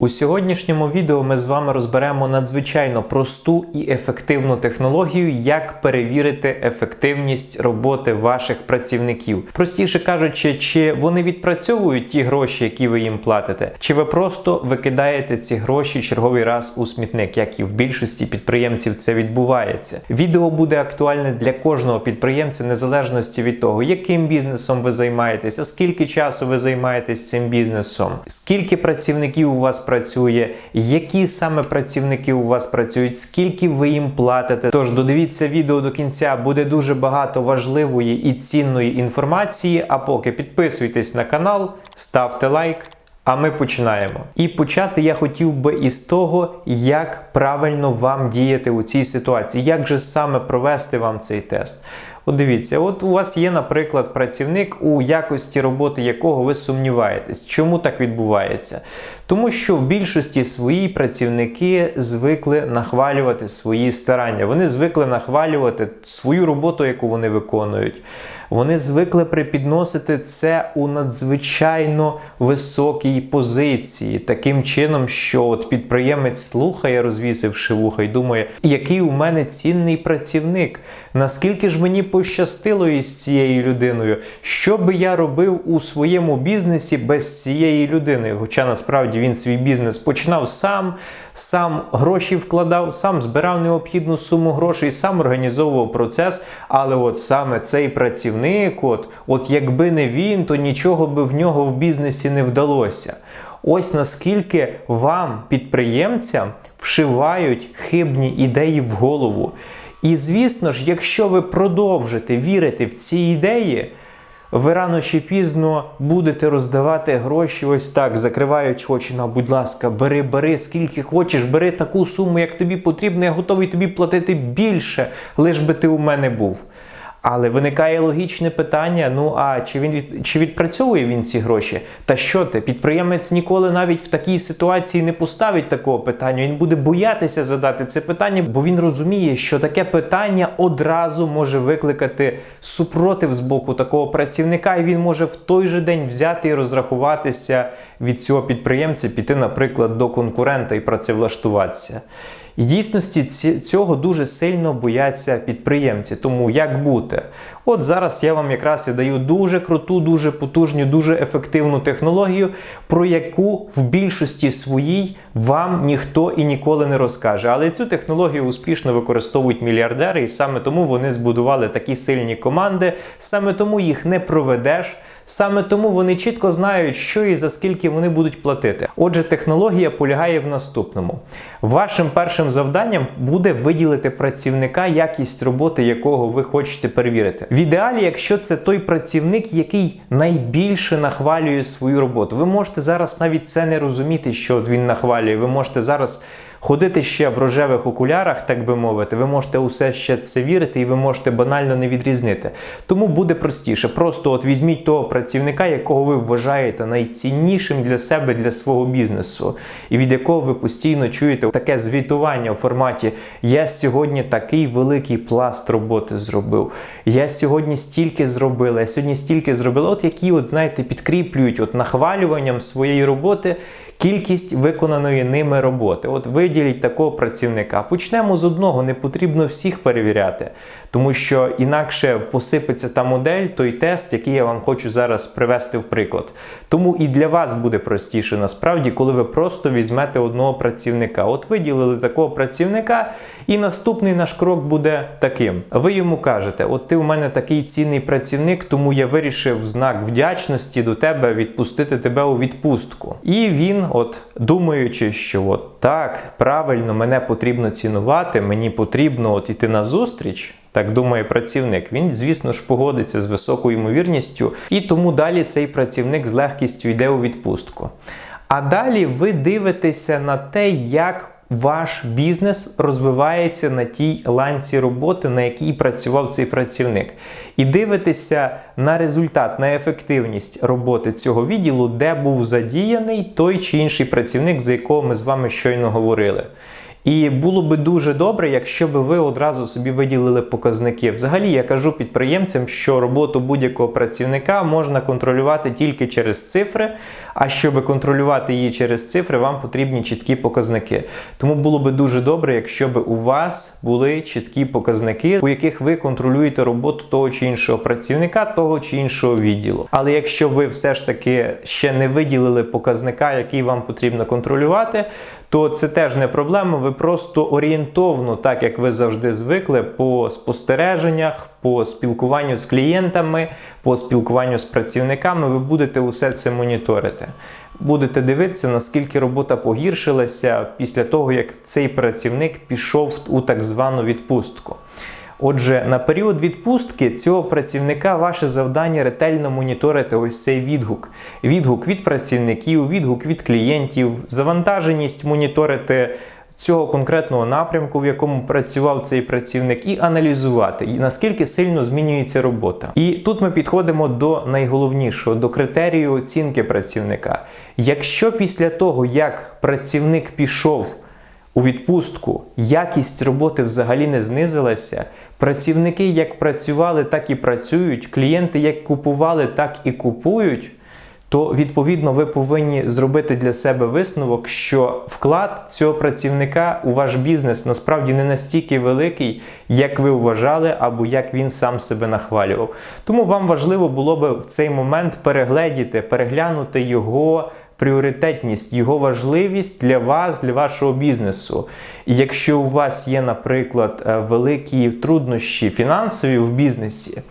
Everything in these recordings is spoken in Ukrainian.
У сьогоднішньому відео ми з вами розберемо надзвичайно просту і ефективну технологію, як перевірити ефективність роботи ваших працівників. Простіше кажучи, чи вони відпрацьовують ті гроші, які ви їм платите, чи ви просто викидаєте ці гроші черговий раз у смітник, як і в більшості підприємців це відбувається. Відео буде актуальне для кожного підприємця, незалежності від того, яким бізнесом ви займаєтеся, скільки часу ви займаєтесь цим бізнесом, скільки працівників у вас працює, які саме працівники у вас працюють, скільки ви їм платите. Тож додивіться відео до кінця, буде дуже багато важливої і цінної інформації. А поки підписуйтесь на канал, ставте лайк. А ми починаємо. І почати я хотів би із того, як правильно вам діяти у цій ситуації, як же саме провести вам цей тест. От дивіться, от у вас є, наприклад, працівник, у якості роботи якого ви сумніваєтесь. Чому так відбувається? Тому що в більшості свої працівники звикли нахвалювати свої старання. Вони звикли нахвалювати свою роботу, яку вони виконують. Вони звикли припідносити це у надзвичайно високій позиції, таким чином, що от підприємець слухає, розвісивши вуха, і думає, який у мене цінний працівник, наскільки ж мені пощастило із цією людиною, що би я робив у своєму бізнесі без цієї людини? Хоча насправді він свій бізнес починав сам, сам гроші вкладав, сам збирав необхідну суму грошей, сам організовував процес. Але от саме цей працівник, от, от якби не він, то нічого би в нього в бізнесі не вдалося. Ось наскільки вам, підприємцям, вшивають хибні ідеї в голову. І звісно ж, якщо ви продовжите вірити в ці ідеї, ви рано чи пізно будете роздавати гроші ось так, закриваючи очі на, будь ласка, бери, бери, скільки хочеш, бери таку суму, як тобі потрібно, я готовий тобі платити більше, лиш би ти у мене був. Але виникає логічне питання: ну а чи він чи відпрацьовує він ці гроші? Та що ти? Підприємець ніколи навіть в такій ситуації не поставить такого питання. Він буде боятися задати це питання, бо він розуміє, що таке питання одразу може викликати супротив з боку такого працівника, і він може в той же день взяти і розрахуватися від цього підприємця, піти, наприклад, до конкурента і працевлаштуватися. І дійсності цього дуже сильно бояться підприємці. Тому як бути? От зараз я вам якраз і даю дуже круту, дуже потужну, дуже ефективну технологію, про яку в більшості своїй вам ніхто і ніколи не розкаже. Але цю технологію успішно використовують мільярдери, і саме тому вони збудували такі сильні команди, саме тому їх не проведеш. Саме тому вони чітко знають, що і за скільки вони будуть платити. Отже, технологія полягає в наступному: вашим першим завданням буде виділити працівника, якість роботи якого ви хочете перевірити. В ідеалі, якщо це той працівник, який найбільше нахвалює свою роботу, ви можете зараз навіть це не розуміти, що він нахвалює. Ви можете зараз. Ходити ще в рожевих окулярах, так би мовити, ви можете усе ще це вірити, і ви можете банально не відрізнити. Тому буде простіше. Просто от візьміть того працівника, якого ви вважаєте найціннішим для себе, для свого бізнесу, і від якого ви постійно чуєте таке звітування у форматі Я сьогодні такий великий пласт роботи зробив. Я сьогодні стільки зробила, я сьогодні стільки зробила. От які, от знаєте, підкріплюють от нахвалюванням своєї роботи кількість виконаної ними роботи. От виділіть такого працівника. Почнемо з одного, не потрібно всіх перевіряти, тому що інакше посипеться та модель, той тест, який я вам хочу зараз привести в приклад. Тому і для вас буде простіше насправді, коли ви просто візьмете одного працівника. От виділили такого працівника, і наступний наш крок буде таким. Ви йому кажете: от ти у мене такий цінний працівник, тому я вирішив в знак вдячності до тебе відпустити тебе у відпустку. І він от думаючи, що от так, правильно, мене потрібно цінувати, мені потрібно от іти на зустріч. Так думає працівник. Він, звісно ж, погодиться з високою ймовірністю, і тому далі цей працівник з легкістю йде у відпустку. А далі ви дивитеся на те, як ваш бізнес розвивається на тій ланці роботи, на якій працював цей працівник. І дивитеся на результат, на ефективність роботи цього відділу, де був задіяний той чи інший працівник, за якого ми з вами щойно говорили. І було би дуже добре, якщо б ви одразу собі виділили показники. Взагалі, я кажу підприємцям, що роботу будь-якого працівника можна контролювати тільки через цифри. А щоб контролювати її через цифри, вам потрібні чіткі показники. Тому було би дуже добре, якщо б у вас були чіткі показники, у яких ви контролюєте роботу того чи іншого працівника, того чи іншого відділу. Але якщо ви все ж таки ще не виділили показника, який вам потрібно контролювати, то це теж не проблема. Ви просто орієнтовно, так як ви завжди звикли, по спостереженнях, по спілкуванню з клієнтами, по спілкуванню з працівниками, ви будете усе це моніторити. Будете дивитися, наскільки робота погіршилася після того, як цей працівник пішов у так звану відпустку. Отже, на період відпустки цього працівника ваше завдання ретельно моніторити ось цей відгук. Відгук від працівників, відгук від клієнтів, завантаженість моніторити цього конкретного напрямку, в якому працював цей працівник, і аналізувати, наскільки сильно змінюється робота. І тут ми підходимо до найголовнішого, до критерію оцінки працівника. Якщо після того, як працівник пішов, у відпустку якість роботи взагалі не знизилася. Працівники як працювали, так і працюють. Клієнти як купували, так і купують. То відповідно ви повинні зробити для себе висновок, що вклад цього працівника у ваш бізнес насправді не настільки великий, як ви вважали, або як він сам себе нахвалював. Тому вам важливо було би в цей момент перегледіти, переглянути його пріоритетність, його важливість для вас, для вашого бізнесу. І якщо у вас є, наприклад, е, великі труднощі фінансові в бізнесі,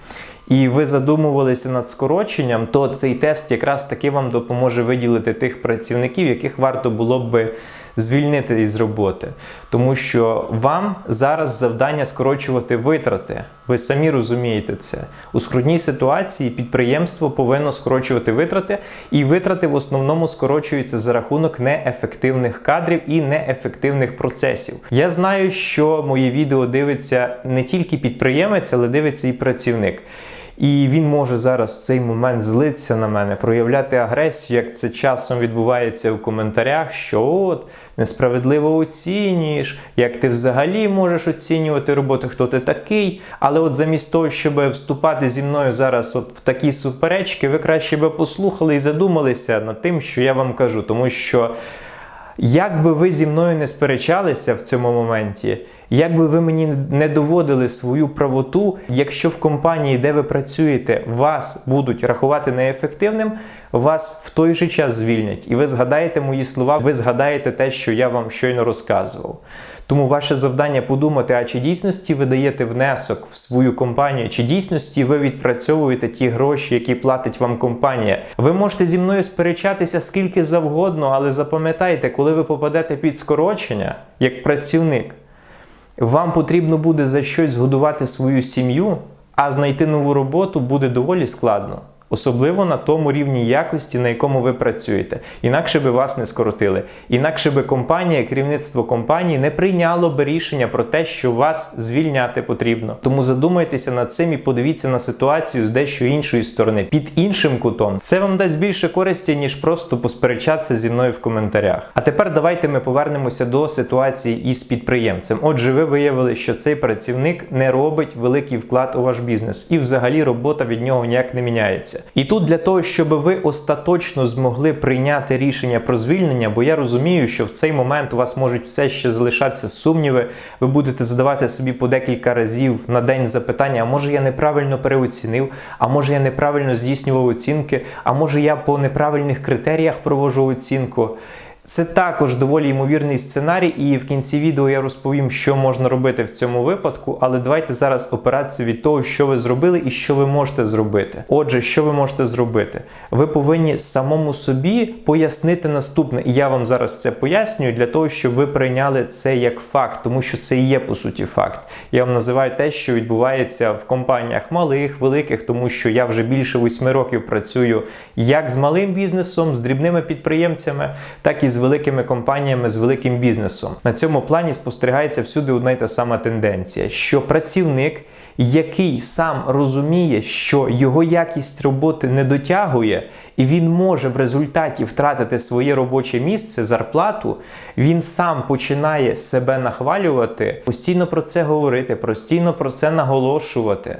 і ви задумувалися над скороченням, то цей тест якраз таки вам допоможе виділити тих працівників, яких варто було б звільнити із роботи. Тому що вам зараз завдання скорочувати витрати. Ви самі розумієте це. У скрутній ситуації підприємство повинно скорочувати витрати, і витрати в основному скорочуються за рахунок неефективних кадрів і неефективних процесів. Я знаю, що мої відео дивиться не тільки підприємець, але дивиться і працівник. І він може зараз в цей момент злитися на мене, проявляти агресію, як це часом відбувається в коментарях, що от несправедливо оцінюєш, як ти взагалі можеш оцінювати роботу, хто ти такий. Але от замість того, щоб вступати зі мною зараз от в такі суперечки, ви краще би послухали і задумалися над тим, що я вам кажу, тому що. Як би ви зі мною не сперечалися в цьому моменті, як би ви мені не доводили свою правоту, якщо в компанії, де ви працюєте, вас будуть рахувати неефективним, вас в той же час звільнять. І ви згадаєте мої слова, ви згадаєте те, що я вам щойно розказував. Тому ваше завдання подумати, а чи дійсності ви даєте внесок в свою компанію, чи дійсності ви відпрацьовуєте ті гроші, які платить вам компанія. Ви можете зі мною сперечатися скільки завгодно, але запам'ятайте, коли ви попадете під скорочення як працівник, вам потрібно буде за щось згодувати свою сім'ю, а знайти нову роботу буде доволі складно. Особливо на тому рівні якості, на якому ви працюєте. Інакше би вас не скоротили. Інакше би компанія, керівництво компанії не прийняло би рішення про те, що вас звільняти потрібно. Тому задумайтеся над цим і подивіться на ситуацію з дещо іншої сторони, під іншим кутом. Це вам дасть більше користі, ніж просто посперечатися зі мною в коментарях. А тепер давайте ми повернемося до ситуації із підприємцем. Отже, ви виявили, що цей працівник не робить великий вклад у ваш бізнес, і взагалі робота від нього ніяк не міняється відбувається. І тут для того, щоб ви остаточно змогли прийняти рішення про звільнення, бо я розумію, що в цей момент у вас можуть все ще залишатися сумніви, ви будете задавати собі по декілька разів на день запитання: а може я неправильно переоцінив, а може я неправильно здійснював оцінки, а може я по неправильних критеріях провожу оцінку. Це також доволі ймовірний сценарій, і в кінці відео я розповім, що можна робити в цьому випадку, але давайте зараз опиратися від того, що ви зробили і що ви можете зробити. Отже, що ви можете зробити? Ви повинні самому собі пояснити наступне, і я вам зараз це пояснюю для того, щоб ви прийняли це як факт, тому що це і є по суті факт. Я вам називаю те, що відбувається в компаніях малих, великих, тому що я вже більше восьми років працюю як з малим бізнесом, з дрібними підприємцями, так і з з великими компаніями, з великим бізнесом. На цьому плані спостерігається всюди одна й та сама тенденція, що працівник, який сам розуміє, що його якість роботи не дотягує, і він може в результаті втратити своє робоче місце, зарплату, він сам починає себе нахвалювати, постійно про це говорити, постійно про це наголошувати.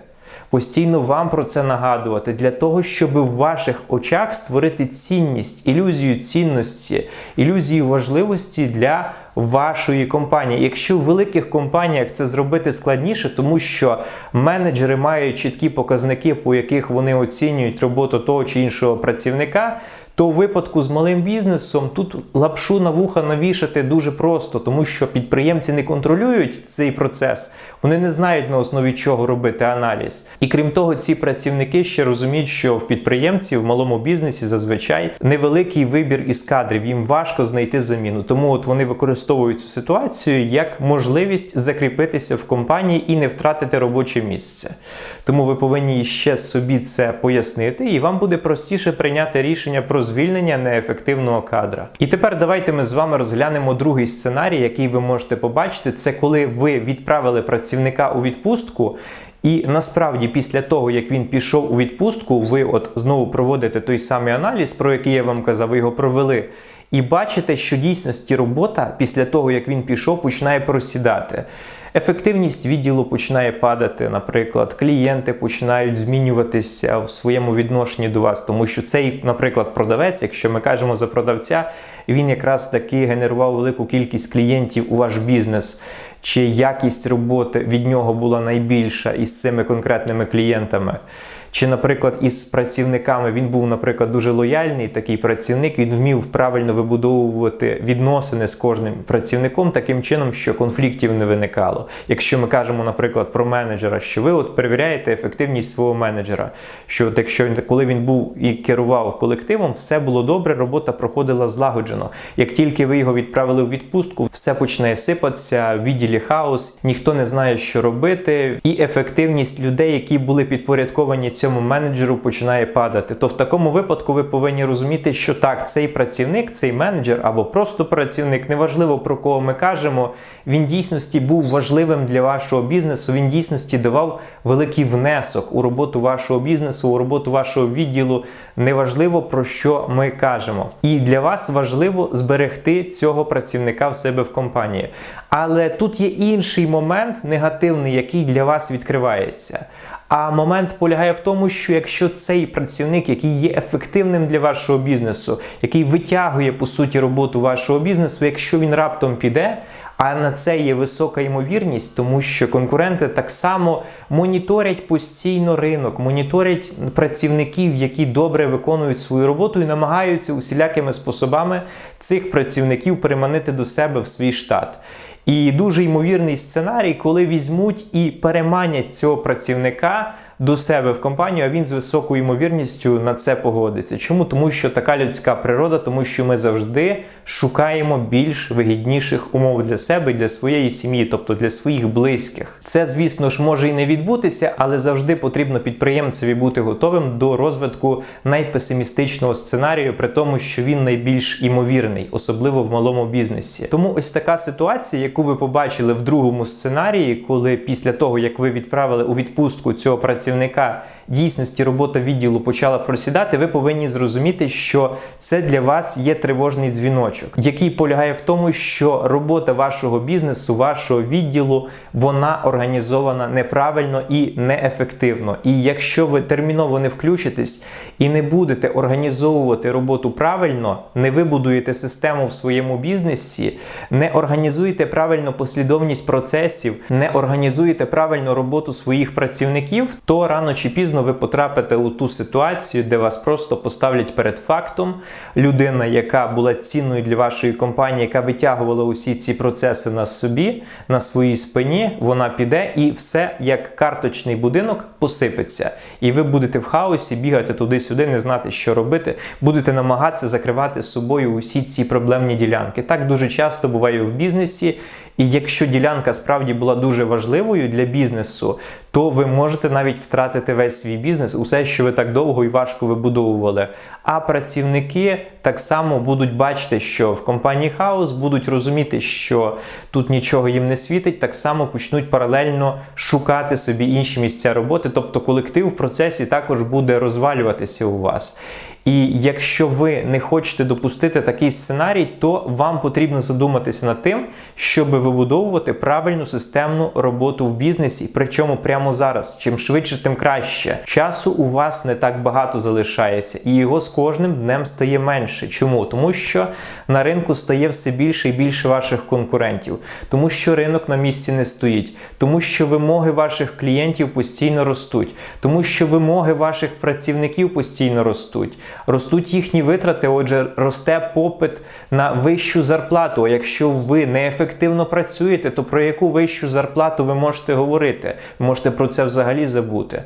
Постійно вам про це нагадувати для того, щоб в ваших очах створити цінність, ілюзію цінності, ілюзію важливості для вашої компанії. Якщо в великих компаніях це зробити складніше, тому що менеджери мають чіткі показники, по яких вони оцінюють роботу того чи іншого працівника. То у випадку з малим бізнесом тут лапшу на вуха навішати дуже просто, тому що підприємці не контролюють цей процес, вони не знають на основі чого робити аналіз. І крім того, ці працівники ще розуміють, що в підприємців в малому бізнесі зазвичай невеликий вибір із кадрів, їм важко знайти заміну. Тому от вони використовують цю ситуацію як можливість закріпитися в компанії і не втратити робоче місце. Тому ви повинні ще собі це пояснити, і вам буде простіше прийняти рішення про звільнення неефективного кадра. І тепер давайте ми з вами розглянемо другий сценарій, який ви можете побачити. Це коли ви відправили працівника у відпустку. І насправді, після того, як він пішов у відпустку, ви от знову проводите той самий аналіз, про який я вам казав, ви його провели. І бачите, що дійсності робота після того, як він пішов, починає просідати. Ефективність відділу починає падати, наприклад, клієнти починають змінюватися в своєму відношенні до вас, тому що цей, наприклад, продавець, якщо ми кажемо за продавця, він якраз таки генерував велику кількість клієнтів у ваш бізнес. Чи якість роботи від нього була найбільша із цими конкретними клієнтами? Чи, наприклад, із працівниками він був, наприклад, дуже лояльний такий працівник, він вмів правильно вибудовувати відносини з кожним працівником таким чином, що конфліктів не виникало. Якщо ми кажемо, наприклад, про менеджера, що ви от перевіряєте ефективність свого менеджера, що от якщо він коли він був і керував колективом, все було добре, робота проходила злагоджено. Як тільки ви його відправили у відпустку, все починає сипатися, в відділі хаос, ніхто не знає, що робити, і ефективність людей, які були підпорядковані цьому менеджеру починає падати. То в такому випадку ви повинні розуміти, що так, цей працівник, цей менеджер або просто працівник, неважливо про кого ми кажемо, він дійсності був важливим для вашого бізнесу. Він дійсності давав великий внесок у роботу вашого бізнесу, у роботу вашого відділу. Неважливо про що ми кажемо. І для вас важливо зберегти цього працівника в себе в компанії. Але тут є інший момент негативний, який для вас відкривається. А момент полягає в тому, що якщо цей працівник, який є ефективним для вашого бізнесу, який витягує по суті роботу вашого бізнесу, якщо він раптом піде, а на це є висока ймовірність, тому що конкуренти так само моніторять постійно ринок, моніторять працівників, які добре виконують свою роботу і намагаються усілякими способами цих працівників переманити до себе в свій штат. І дуже ймовірний сценарій, коли візьмуть і переманять цього працівника до себе в компанію, а він з високою ймовірністю на це погодиться. Чому? Тому що така людська природа, тому що ми завжди шукаємо більш вигідніших умов для себе і для своєї сім'ї, тобто для своїх близьких. Це, звісно ж, може і не відбутися, але завжди потрібно підприємцеві бути готовим до розвитку найпесимістичного сценарію, при тому, що він найбільш імовірний, особливо в малому бізнесі. Тому ось така ситуація, яку ви побачили в другому сценарії, коли після того, як ви відправили у відпустку цього працівника, дійсності робота відділу почала просідати, ви повинні зрозуміти, що це для вас є тривожний дзвіночок, який полягає в тому, що робота вашого бізнесу, вашого відділу, вона організована неправильно і неефективно. І якщо ви терміново не включитесь і не будете організовувати роботу правильно, не вибудуєте систему в своєму бізнесі, не організуєте правильно послідовність процесів, не організуєте правильно роботу своїх працівників, то рано чи пізно ви потрапите у ту ситуацію, де вас просто поставлять перед фактом. Людина, яка була цінною для вашої компанії, яка витягувала усі ці процеси на собі, на своїй спині, вона піде і все як карточний будинок посипеться. І ви будете в хаосі бігати туди-сюди, не знати, що робити. Будете намагатися закривати з собою усі ці проблемні ділянки. Так дуже часто буває в бізнесі. І якщо ділянка справді була дуже важливою для бізнесу, то ви можете навіть втратити весь свій бізнес, усе, що ви так довго і важко вибудовували. А працівники так само будуть бачити, що в компанії хаос будуть розуміти, що тут нічого їм не світить, так само почнуть паралельно шукати собі інші місця роботи. Тобто колектив в процесі також буде розвалюватися у вас. І якщо ви не хочете допустити такий сценарій, то вам потрібно задуматися над тим, щоб вибудовувати правильну системну роботу в бізнесі, причому прямо зараз. Чим швидше, тим краще. Часу у вас не так багато залишається, і його з кожним днем стає менше. Чому? Тому що на ринку стає все більше і більше ваших конкурентів, тому що ринок на місці не стоїть, тому що вимоги ваших клієнтів постійно ростуть, тому що вимоги ваших працівників постійно ростуть. Ростуть їхні витрати, отже, росте попит на вищу зарплату. А якщо ви неефективно працюєте, то про яку вищу зарплату ви можете говорити? Ви можете про це взагалі забути.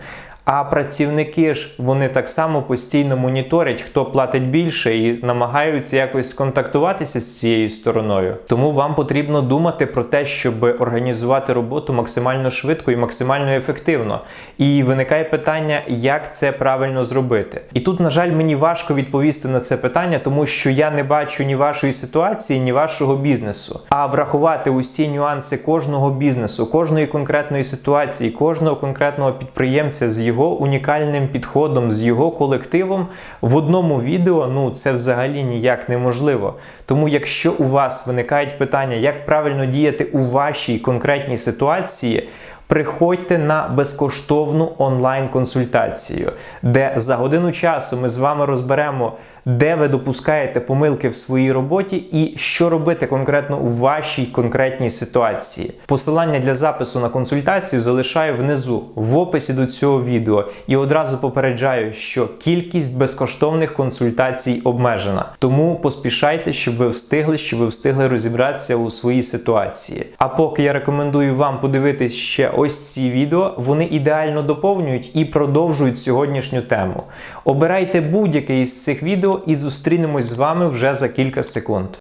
А працівники ж вони так само постійно моніторять, хто платить більше, і намагаються якось сконтактуватися з цією стороною. Тому вам потрібно думати про те, щоб організувати роботу максимально швидко і максимально ефективно. І виникає питання, як це правильно зробити. І тут, на жаль, мені важко відповісти на це питання, тому що я не бачу ні вашої ситуації, ні вашого бізнесу. А врахувати усі нюанси кожного бізнесу, кожної конкретної ситуації, кожного конкретного підприємця з його унікальним підходом, з його колективом в одному відео, ну це взагалі ніяк неможливо. Тому, якщо у вас виникають питання, як правильно діяти у вашій конкретній ситуації. Приходьте на безкоштовну онлайн-консультацію, де за годину часу ми з вами розберемо, де ви допускаєте помилки в своїй роботі і що робити конкретно у вашій конкретній ситуації. Посилання для запису на консультацію залишаю внизу в описі до цього відео і одразу попереджаю, що кількість безкоштовних консультацій обмежена. Тому поспішайте, щоб ви встигли, щоб ви встигли розібратися у своїй ситуації. А поки я рекомендую вам подивитись ще ось ці відео, вони ідеально доповнюють і продовжують сьогоднішню тему. Обирайте будь-яке із цих відео і зустрінемось з вами вже за кілька секунд.